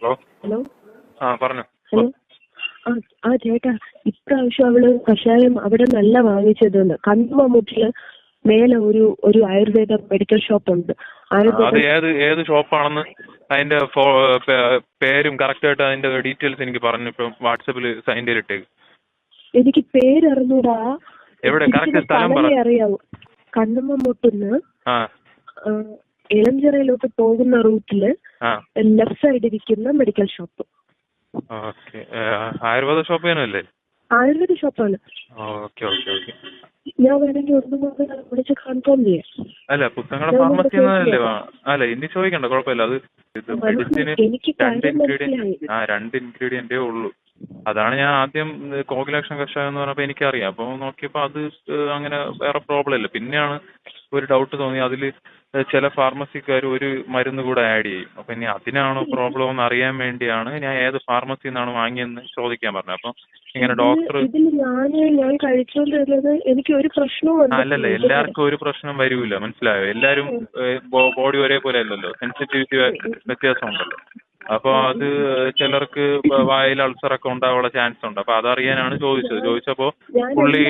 Hello hello ആ പറഞ്ഞു. Hello ആ ആ ചേട്ടാ ഇപ്രാവശ്യം അവൾ കഷായം അവിടെ നല്ല വാങ്ങിച്ചതെന്ന് കണ്ണുമൂട്ടിൽ മേലെ ഒരു ഒരു ആയുർവേദ മെഡിക്കൽ ഷോപ്പ് ഉണ്ട്. അത് ഏത് ഏത് ഷോപ്പാണെന്ന് അതിന്റെ പേരും കറക്റ്റ് ആയിട്ട് അതിന്റെ ഡീറ്റെയിൽസ് എനിക്ക് പറഞ്ഞു. ഇപ്പം വാട്സപ്പിൽ സൈൻ ഇട്ടേക്ക് എനിക്ക് പേരറിഞ്ഞൂടാ. എവിടെ? കറക്റ്റ് സ്ഥലം അറിയാവൂ. കണ്ണുമൂട്ടിന്ന് ആ. ഇളഞ്ചിറയിലോട്ട് പോകുന്ന റൂട്ടിൽ ലെഫ്റ്റ് സൈഡ് ഇരിക്കുന്ന medical shop okay. Ayurveda shop തന്നെയല്ലേ ആയുർവേദ ഷോപ്പാണ് ഓക്കെ ഓക്കെ ഓക്കെ. ഞാൻ വേണമെങ്കിൽ ഒന്നും കൂടെ വിളിച്ച് കൺഫേം ചെയ്യാം. അല്ല പുത്തങ്ങടെ ഞാൻ ഫാർമസി മുമ്പ് അല്ലേ ഇനി ചോദിക്കണ്ട കുഴപ്പമില്ല. അത് ഇത്. മെഡിസിന് രണ്ട് കാര്യം ഇൻഗ്രീഡിയൻ ആ രണ്ട് ഇൻഗ്രീഡിയന്റേ ഉള്ളൂ. അതാണ് ഞാൻ ആദ്യം കോകിലാക്ഷൻ കഷായം എന്ന് പറഞ്ഞപ്പോൾ എനിക്കറിയാം. അപ്പോൾ നോക്കിയപ്പോൾ അത് അങ്ങനെ വേറെ പ്രോബ്ലം ഇല്ല. പിന്നെയാണ് ഒരു ഡൗട്ട് തോന്നി. അതിൽ ചില ഫാർമസിക്കാർ ഒരു മരുന്ന് കൂടെ ആഡ് ചെയ്യും. അപ്പം ഇനി അതിനാണോ പ്രോബ്ലം എന്ന് അറിയാൻ വേണ്ടിയാണ് ഞാൻ ഏത് ഫാർമസിയിൽ നിന്നാണ് വാങ്ങിയെന്ന് ചോദിക്കാൻ പറഞ്ഞത്. അപ്പം ഇങ്ങനെ ഡോക്ടർ അല്ലല്ല എല്ലാവർക്കും ഒരു പ്രശ്നം വരൂല. മനസ്സിലായോ? എല്ലാരും ബോഡി ഒരേപോലെ അല്ലല്ലോ. സെൻസിറ്റിവിറ്റി വ്യത്യാസം ഉണ്ടല്ലോ അപ്പൊ അത് ചിലർക്ക് വായിൽ അൾസർ ഒക്കെ ഉണ്ടാവാനുള്ള ചാൻസ് ഉണ്ട്. അപ്പൊ അതറിയാനാണ് ചോദിച്ചത്. ചോദിച്ചപ്പോ പുള്ളി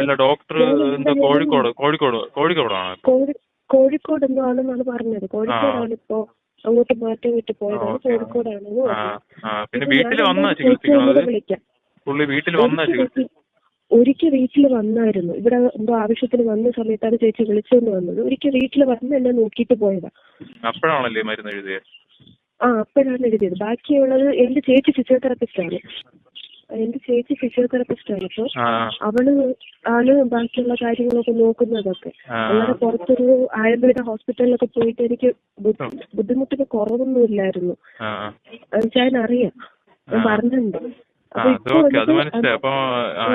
അല്ല ഡോക്ടർ എന്തോ കോഴിക്കോട് കോഴിക്കോട് കോഴിക്കോടാണ്? കോഴി കോഴിക്കോട് എന്തോ ആണെന്നാണ് പറഞ്ഞത് കോഴിക്കോടാണ് ഇപ്പോ അങ്ങോട്ട് മാറ്റി വിട്ട് പോയതാണ്. കോഴിക്കോടാണെന്ന് പിന്നെ വീട്ടിൽ വന്നാ ചികിത്സിക്കുന്നത് പുള്ളി വീട്ടിൽ വന്നാ ചികിത്സ ഒരിക്കൽ വീട്ടിൽ വന്നായിരുന്നു. ഇവിടെ എന്തോ ആവശ്യത്തിന് വന്ന സമയത്താണ് ചേച്ചി വിളിച്ചുകൊണ്ട് വന്നത്. ഒരിക്കൽ വീട്ടിൽ വന്ന് എന്നെ നോക്കിയിട്ട് പോയതാ. അപ്പോഴാണല്ലേ മരുന്ന് എഴുതിയത് ആ അപ്പോഴാണ് എഴുതിയത്. ബാക്കിയുള്ളത് എന്റെ ചേച്ചി ഫിസിയോതെറാപ്പിസ്റ്റ് ആണ്. എന്റെ ചേച്ചി ഫിസിയോതെറാപ്പിസ്റ്റ് ആണ്. അപ്പൊ അവൾ ആണ് ബാക്കിയുള്ള കാര്യങ്ങളൊക്കെ നോക്കുന്നതൊക്കെ. അല്ലാതെ പുറത്തൊരു ആയുർവേദ ഹോസ്പിറ്റലിലൊക്കെ പോയിട്ട് എനിക്ക് ബുദ്ധിമുട്ടൊക്കെ ബുദ്ധിമുട്ടിന് കുറവൊന്നും ഇല്ലായിരുന്നു. ഞാൻ അറിയാം ഞാൻ പറഞ്ഞിട്ടുണ്ട്. അത് മനസ്സിലായി. അപ്പൊ.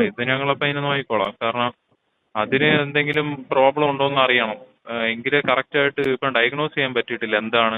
ഇത് ഞങ്ങളപ്പോ അതിന് നോക്കിക്കോളാം. കാരണം അതിന് എന്തെങ്കിലും പ്രോബ്ലം ഉണ്ടോ എന്ന് അറിയണം എങ്കിലേ കറക്റ്റ് ആയിട്ട് ഇപ്പൊ ഡയഗ്നോസ് ചെയ്യാൻ പറ്റിയിട്ടില്ല. എന്താണ്?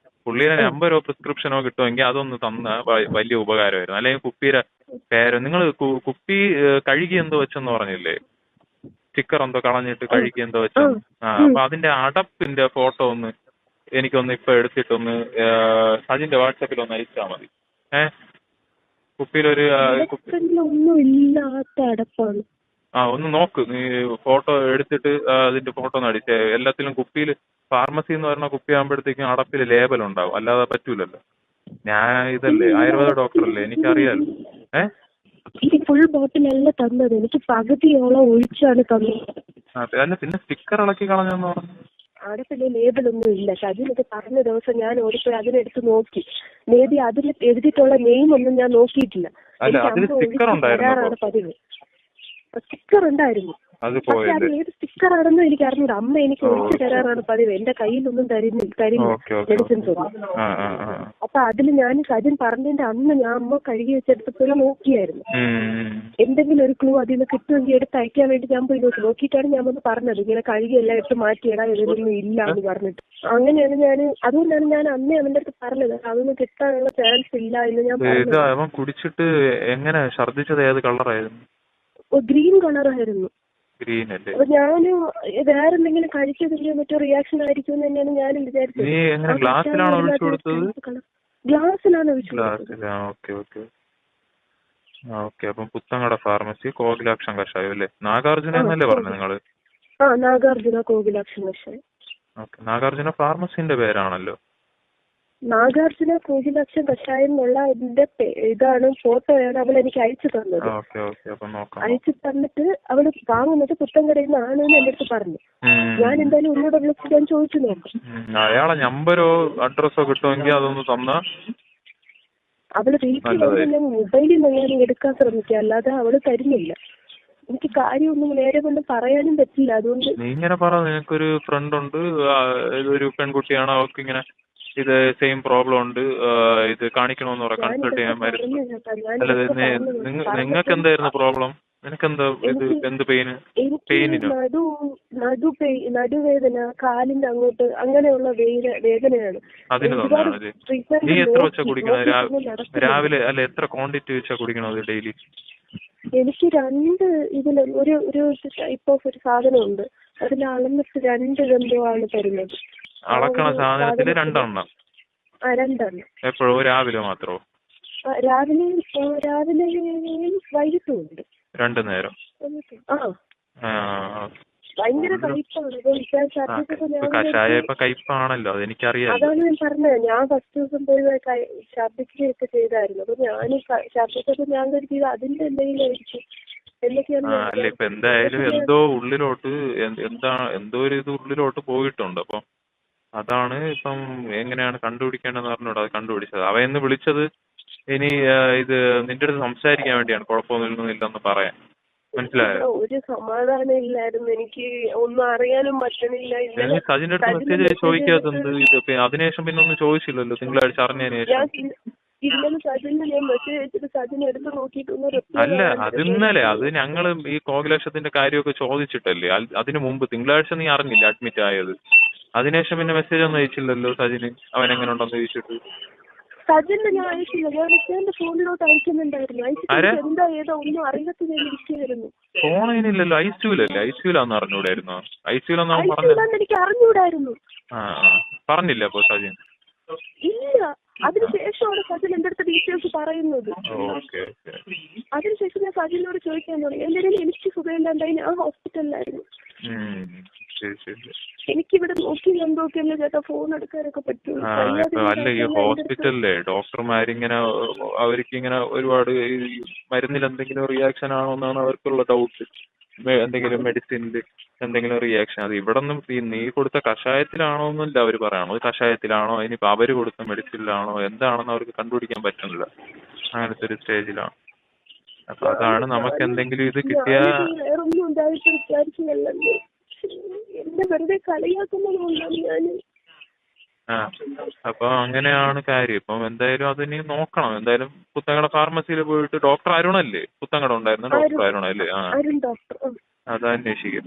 പുള്ളിയുടെ നമ്പരോ പ്രിസ്ക്രിപ്ഷനോ കിട്ടുമെങ്കിൽ അതൊന്ന് തന്ന വലിയ ഉപകാരമായിരുന്നു. അല്ലെങ്കിൽ കുപ്പിയുടെ പേര് നിങ്ങൾ കുപ്പി കഴുകി എന്തോ വെച്ചെന്ന് പറഞ്ഞില്ലേ? സ്റ്റിക്കർ എന്തോ കളഞ്ഞിട്ട് കഴുകി എന്തോ വെച്ചെന്ന്. ആ അപ്പൊ അതിന്റെ അടപ്പിന്റെ ഫോട്ടോ ഒന്ന് എനിക്കൊന്ന് ഇപ്പൊ എടുത്തിട്ടൊന്ന് സജിന്റെ വാട്സാപ്പിൽ ഒന്ന് അയച്ചാ മതി. ഏഹ് കുപ്പിയിലൊരു അടപ്പാണ്. ആ ഒന്ന് നോക്ക്. നീ ഫോട്ടോ എടുത്തിട്ട് അതിന്റെ ഫോട്ടോ ഒന്ന് അടിച്ചേ എല്ലാത്തിലും കുപ്പിയിൽ ഫാർമസി എന്ന് പറഞ്ഞ കുപ്പി ആകുമ്പോഴത്തേക്കും അടപ്പിൽ ലേബൽ ഉണ്ടാവും. അല്ലാതെ പറ്റൂലല്ലോ. ഞാൻ ഇതല്ലേ ആയുർവേദ ഡോക്ടറല്ലേ എനിക്കറിയാലോ. ഏ? ഫുൾ ബോട്ടിലല്ല തന്നത്. എനിക്ക് പകുതിയോളം ഒഴിച്ചാണ് തന്നത്. അല്ല പിന്നെ സ്റ്റിക്കർ ഇളക്കി കളഞ്ഞെന്ന് പറഞ്ഞു. അവിടെ പിന്നെ ലേബൽ ഒന്നും ഇല്ല. ഷജിനൊക്കെ പറഞ്ഞ ദിവസം ഞാൻ ഓടിപ്പോയി അതിനെടുത്ത് നോക്കി. മേബി അതിൽ എഴുതിയിട്ടുള്ള നെയിം ഒന്നും ഞാൻ നോക്കിയിട്ടില്ല. അല്ല, സ്റ്റിക്കർ ഉണ്ടായിരുന്നു അത് ഏത് സ്റ്റിക്കർ എനിക്ക് അറിഞ്ഞില്ല അമ്മ എനിക്ക് ഒഴിച്ചു തരാറാണ് പതിവ്. എന്റെ കയ്യിലൊന്നും തരുന്നില്ല തരില്ല. മെഡിസിൻസ് ഒന്നും. അപ്പൊ അതിൽ ഞാൻ സജിൻ പറഞ്ഞതിന്റെ അന്ന് ഞാൻ അമ്മ കഴുകി വെച്ചെടുത്തപ്പോഴും നോക്കിയായിരുന്നു. എന്തെങ്കിലും ഒരു ക്ലൂ അതിൽ നിന്ന് കിട്ടുമെങ്കിൽ എടുത്ത് അയക്കാൻ വേണ്ടി ഞാൻ പോയി നോക്കി. നോക്കിയിട്ടാണ് ഞാൻ വന്ന് പറഞ്ഞത്. ഇങ്ങനെ കഴുകി എല്ലാം എടുത്ത് മാറ്റിയിടാൻ ഇതിലൊന്നും ഇല്ല എന്ന് പറഞ്ഞിട്ട്. അങ്ങനെയാണ് ഞാൻ അതുകൊണ്ടാണ് ഞാൻ അന്നേ അവന്റെ അടുത്ത് പറഞ്ഞത്. അതൊന്നും കിട്ടാനുള്ള ചാൻസ് ഇല്ല എന്ന് ഞാൻ ഇത് അവൻ കുടിച്ചിട്ട് എങ്ങനെ? ഛർദ്ദിച്ചത് ഏത് കളറായിരുന്നു ഗ്രീൻ കളറായിരുന്നു ഗ്രീൻ അല്ലേ അപ്പൊ ഞാൻ വേറെ എന്തെങ്കിലും മറ്റോ റിയാക്ഷൻ ആയിരിക്കും എന്ന് തന്നെയാണ് ഞാനും വിചാരിച്ചത്. നീ എങ്ങനെ ഗ്ലാസ്സിലാണോ ഒഴിച്ചു കൊടുത്തത്? ഗ്ലാസ്സിലാണ് ഒഴിച്ചു കൊടുത്തത്. Okay okay. ആ ഓക്കെ. അപ്പം പുത്തങ്ങട ഫാർമസി കോകിലാക്ഷൻ കഷായം അല്ലേ? നാഗാർജുന എന്നല്ലേ പറഞ്ഞത് നിങ്ങൾ? ആ നാഗാർജുന കോകിലാക്ഷൻ കഷായം. ഓക്കെ. നാഗാർജുന ഫാർമസിന്റെ പേരാണല്ലോ. നാഗാർജുന കോകിലാക്ഷൻ കഷായം എന്നുള്ള ഇതിന്റെ ഇതാണ് ഫോട്ടോയാണ് അവൾ എനിക്ക് അയച്ചു തന്നത്. അയച്ചു തന്നിട്ട് അവൾ വാങ്ങുന്നത് പുത്തൻകടയിൽ നിന്നാണ് എന്ന് എന്റെ അടുത്ത് പറഞ്ഞു ഞാൻ എന്തായാലും ഒന്നുകൂടെ വിളിച്ച് ഞാൻ ചോദിച്ചു നോക്കാം. ഉം. അയാളെ നമ്പരോ അഡ്രസ്സോ കിട്ടുമെങ്കിൽ അതൊന്ന് തന്നാ. അവൾ വീട്ടിൽ മൊബൈലിൽ നിന്ന് ഞാൻ എടുക്കാൻ ശ്രമിക്കുക അല്ലാതെ അവൾ തരുന്നില്ല. എനിക്ക് കാര്യമൊന്നും നേരെ കൊണ്ട് പറയാനും പറ്റില്ല. അതുകൊണ്ട് നീ ഇങ്ങനെ പറ നിനക്കൊരു ഫ്രണ്ട് ഉണ്ട് ഒരു ഇതൊരു പെൺകുട്ടിയാണ് അവൾക്ക് ഇങ്ങനെ ഇത് സെയിം പ്രോബ്ലം ഉണ്ട്. ഇത് കാണിക്കണമെന്ന് പറ കൺസൾട്ട് ചെയ്യാൻ മരുന്ന് അല്ല നിങ്ങൾക്ക് എന്തായിരുന്നു പ്രോബ്ലം നിനക്കെന്താ ഇത് എന്ത് പെയിന് പെയിനിനോ നടു നടു നടുവേദന കാലിന്റെ അങ്ങോട്ട് അങ്ങനെയുള്ള വേദ- വേദനയാണ്. അതിന് നീ എത്ര വെച്ചാ നടക്കുന്നില്ല. രാവിലെ അല്ല എത്ര ക്വാണ്ടിറ്റി വെച്ചാ കുടിക്കണത് ഡെയിലി എനിക്ക് രണ്ട് ഇതിൽ ഒരു ഒരു ടൈപ്പ് ഓഫ് ഒരു സാധനമുണ്ട്. അതിൽ അളന്നിട്ട് രണ്ട് ഗന്ധമാണ് ആണ് തരുന്നത്. അളക്കണ സാധനത്തിൽ രണ്ടെണ്ണം. എപ്പോഴും രാവിലെ മാത്രമോ രാവിലെ രാവിലെ വൈകിട്ടും. ഉണ്ട് രണ്ടു നേരം കഷായ ഇപ്പൊ കയ്പാണല്ലോ അതെനിക്കറിയാം. അതാണ് ഞാൻ പറഞ്ഞത്. ഞാൻ ഫസ്റ്റ് ദിവസം പോയി ഛർദിക്കുകയൊക്കെ ചെയ്തായിരുന്നു. അപ്പൊ ഞാൻ ഛർദിച്ചപ്പോ ഞാൻ കരുതിയത് അതിന്റെ എന്തെങ്കിലും ആയിരിക്കും അല്ല ഇപ്പൊ എന്തായാലും എന്തോ ഉള്ളിലോട്ട് എന്താ എന്തോ ഒരു ഇത് ഉള്ളിലോട്ട് പോയിട്ടുണ്ട്. അപ്പം അതാണ് ഇപ്പം എങ്ങനെയാണ് കണ്ടുപിടിക്കേണ്ടതെന്ന് പറഞ്ഞോട് അത് കണ്ടുപിടിച്ചത്. അവൻ ഇന്ന് വിളിച്ചത് ഇനി ഇത് നിന്റെ അടുത്ത് സംസാരിക്കാൻ വേണ്ടിയാണ്. കുഴപ്പമൊന്നും ഇല്ലെന്ന് പറയാൻ. മനസ്സിലായോ? ഒരു സമാധാനം ഇല്ലായിരുന്നു. എനിക്ക് ഒന്നും അറിയാനും പറ്റണില്ല. സജിന്റെ അടുത്ത് മെസ്സേജ് ചോദിക്കാത്തത് ഇത് അതിനുശേഷം പിന്നെ ഒന്നും ചോദിച്ചില്ലല്ലോ. തിങ്കളാഴ്ച അറിഞ്ഞതിന് ശേഷം. ഇന്നലെ സജിന് ഞാൻ മെസ്സേജ് അയച്ചിട്ട് സജിന് എടുത്ത് നോക്കിയിട്ടൊന്നും അല്ല അത്. ഇന്നലെ അത് ഞങ്ങൾ ഈ കോകിലക്ഷത്തിന്റെ കാര്യമൊക്കെ ചോദിച്ചിട്ടല്ലേ? അതിന് മുമ്പ് തിങ്കളാഴ്ച നീ അറിഞ്ഞില്ല? അഡ്മിറ്റ് ആയത് അതിനുശേഷം പിന്നെ മെസ്സേജ് ഒന്നും അയച്ചില്ലല്ലോ സജിന്? അവൻ എങ്ങനെ ഉണ്ടെന്ന് ചോദിച്ചിട്ട്? സജിന് ഞാൻ അയച്ചില്ല. ഞാൻ എന്റെ ഫോണിലോട്ട് അയക്കുന്നുണ്ടായിരുന്നു? അയച്ചിട്ട് എന്താ ഏതാ ഒന്നും അറിയാത്ത ഞാൻ ഇരിക്കുകയായിരുന്നു ഫോൺ അതിനില്ലല്ലോ ഐ സിയുലല്ലേ ഐ സിയുലാന്ന് അറിഞ്ഞൂടായിരുന്നോ? ഐ സിയുലെന്ന് അവൻ പറഞ്ഞു എനിക്ക് അറിഞ്ഞൂടായിരുന്നു. ആ പറഞ്ഞില്ല അപ്പൊ സജിൻ? ഇല്ല. അതിനുശേഷമാണ് സജിൻ എന്റെ അടുത്ത് ഡീറ്റെയിൽസ് പറയുന്നത്. അതിനുശേഷം ഞാൻ സജിനോട് ചോദിക്കാൻ തുടങ്ങി. എന്തെങ്കിലും എനിക്ക് സുഖമില്ലാണ്ടായി. ഞാൻ ഹോസ്പിറ്റലിലായിരുന്നു. എനിക്കിവിടെ നോക്കി കണ്ടോക്കിയല്ലേ ചേട്ടാ ഫോൺ എടുക്കാനൊക്കെ പറ്റുള്ളൂ. അല്ല ഈ ഹോസ്പിറ്റലിലെ ഡോക്ടർമാരിങ്ങനെ അവർക്ക് ഇങ്ങനെ ഒരുപാട് മരുന്നിൽ എന്തെങ്കിലും റിയാക്ഷൻ ആണോ എന്നാണ് അവർക്കുള്ള ഡൗട്ട് എന്തെങ്കിലും മെഡിസിനിൽ എന്തെങ്കിലും റിയാക്ഷൻ അത് ഇവിടെ നിന്നും ഈ നീ കൊടുത്ത കഷായത്തിലാണോ എന്നല്ല അവർ പറയണോ കഷായത്തിലാണോ? ഇനിയിപ്പോ അവർ കൊടുത്ത മെഡിസിനിലാണോ എന്താണെന്ന് അവർക്ക് കണ്ടുപിടിക്കാൻ പറ്റുന്നില്ല. അങ്ങനത്തെ ഒരു സ്റ്റേജിലാണ്. അപ്പൊ അതാണ് നമുക്ക് എന്തെങ്കിലും ഇത് കിട്ടിയാ എന്നെ വെറുതെ കളിയാക്കുന്നത് കൊണ്ടാണ് ഞാൻ ആ അപ്പൊ അങ്ങനെയാണ് കാര്യം. ഇപ്പൊ എന്തായാലും അതിനി നോക്കണം. എന്തായാലും പുത്തങ്കട ഫാർമസിയിൽ പോയിട്ട് ഡോക്ടർ അരുണല്ലേ? പുത്തങ്കട ഉണ്ടായിരുന്ന ഡോക്ടർ അരുണല്ലേ? ആ. അരുൺ ഡോക്ടർ ആ. അത് അന്വേഷിക്കും.